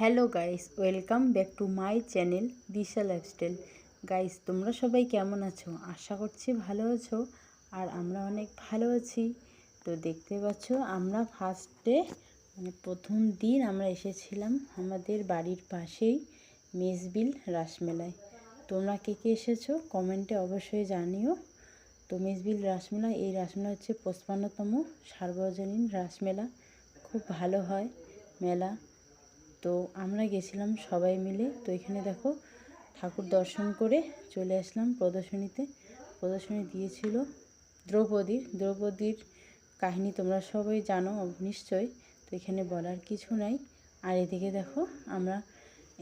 Hello guys, welcome back to my channel Disha lifestyle. Guys, তোমরা সবাই কেমন আছো? আশা করছি ভালো আছো আর আমরা অনেক ভালো আছি। তো দেখতে পাচ্ছ, আমরা ফার্স্টে মানে প্রথম দিন আমরা এসেছিলাম আমাদের বাড়ির পাশেই মেজবিল রাসমেলায়। তোমরা কে কে এসেছ কমেন্টে অবশ্যই জানিও। তো মেজবিল রাসমেলা এই রাসমেলা হচ্ছে পঁচপান্নতম সার্বজনীন রাসমেলা। খুব ভালো হয় মেলা। তো আমরা গেছিলাম সবাই মিলে। তো এখানে দেখো ঠাকুর দর্শন করে চলে আসলাম প্রদর্শনীতে। প্রদর্শনী দিয়েছিল দ্রৌপদীর। দ্রৌপদীর কাহিনী তোমরা সবাই জানো নিশ্চয়। তো এখানে বলার কিছু নাই। আর এদিকে দেখো আমরা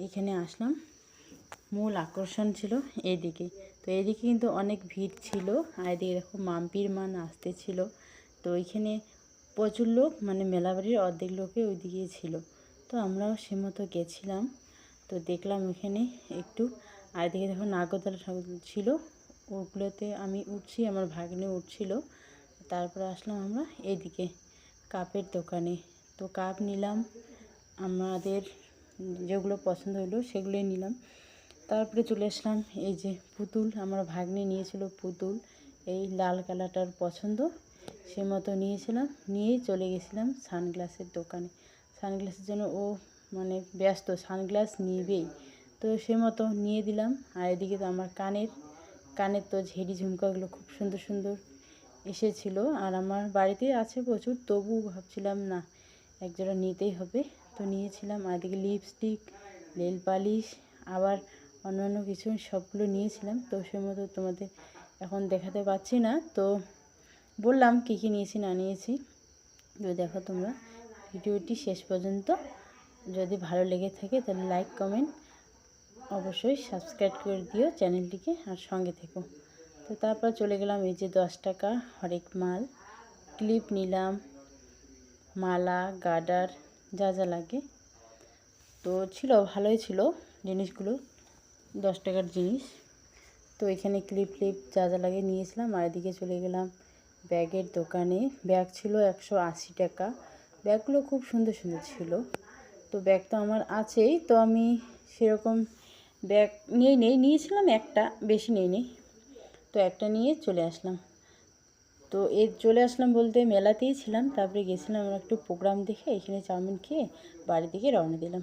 এখানে আসলাম। মূল আকর্ষণ ছিল এদিকে। তো এদিকে কিন্তু অনেক ভিড় ছিল। আর এদিকে দেখো মাম্পির মান আসতে ছিল। তো ওইখানে প্রচুর লোক মানে মেলাবাড়ির অর্ধেক লোকে ওইদিকে ছিল। তো আমরাও সে মতো গেছিলাম। তো দেখলাম ওখানে একটু, আর এদিকে নাগরদোলা ঠাকুর ছিল, ওগুলোতে আমি উঠছি, আমার ভাগ্নে উঠছিল। তারপরে আসলাম আমরা এদিকে কাপের দোকানে। তো কাপ নিলাম, আমাদের যেগুলো পছন্দ হলো সেগুলোই নিলাম। তারপরে চলে আসলাম, এই যে পুতুল, আমার ভাগ্নে নিয়েছিল পুতুল। এই লাল কালারটার পছন্দ সে মতো নিয়েছিলাম নিয়েই চলে গেছিলাম সানগ্লাসের দোকানে। সানগ্লাসের জন্য ও মানে ব্যস্ত, সানগ্লাস নিবেই। তো সে মতো নিয়ে দিলাম। আর এদিকে তো আমার কানের কানের তো ঝেড়ি ঝুমকাগুলো খুব সুন্দর সুন্দর এসেছিল। আর আমার বাড়িতে আছে প্রচুর তবু ভাবছিলাম না, একজোড়া নিতেই হবে। তো নিয়েছিলাম, আর এদিকে লিপস্টিক, নেল পালিশ, আবার অন্যান্য কিছু সবগুলো নিয়েছিলাম। তো সে মতো তোমাদের এখন দেখাতে পাচ্ছি না। তো বললাম কী কী নিয়েছি না নিয়েছি। তো দেখো তোমরা। ভিডিওটি শেষ পর্যন্ত যদি ভালো লেগে থাকে তাহলে লাইক, কমেন্ট অবশ্যই সাবস্ক্রাইব করে দিও চ্যানেলটিকে আর সঙ্গে থেকো। তো তারপর চলে গেলাম এই যে দশ টাকা হরেক মাল। ক্লিপ নিলাম, মালা গার্ডার যা যা লাগে। তো ছিল, ভালোই ছিল জিনিসগুলো, দশ টাকার জিনিস। তো এখানে ক্লিপ ক্লিপ যা যা লাগে নিয়েছিলাম। আর এদিকে চলে গেলাম ব্যাগের দোকানে। ব্যাগ ছিল একশো আশি টাকা। ব্যাগগুলো খুব সুন্দর সুন্দর ছিল। তো ব্যাগ তো আমার আছেই, তো আমি সেরকম ব্যাগ নিয়ে নেই নিয়েছিলাম একটা, বেশি নেই নেই তো একটা নিয়ে চলে আসলাম। তো এ চলে আসলাম বলতে মেলাতেই ছিলাম, তারপরে গেছিলাম আমরা একটু প্রোগ্রাম দেখে, এখানে চাউমিন খেয়ে বাড়ি দিকে রওনা দিলাম।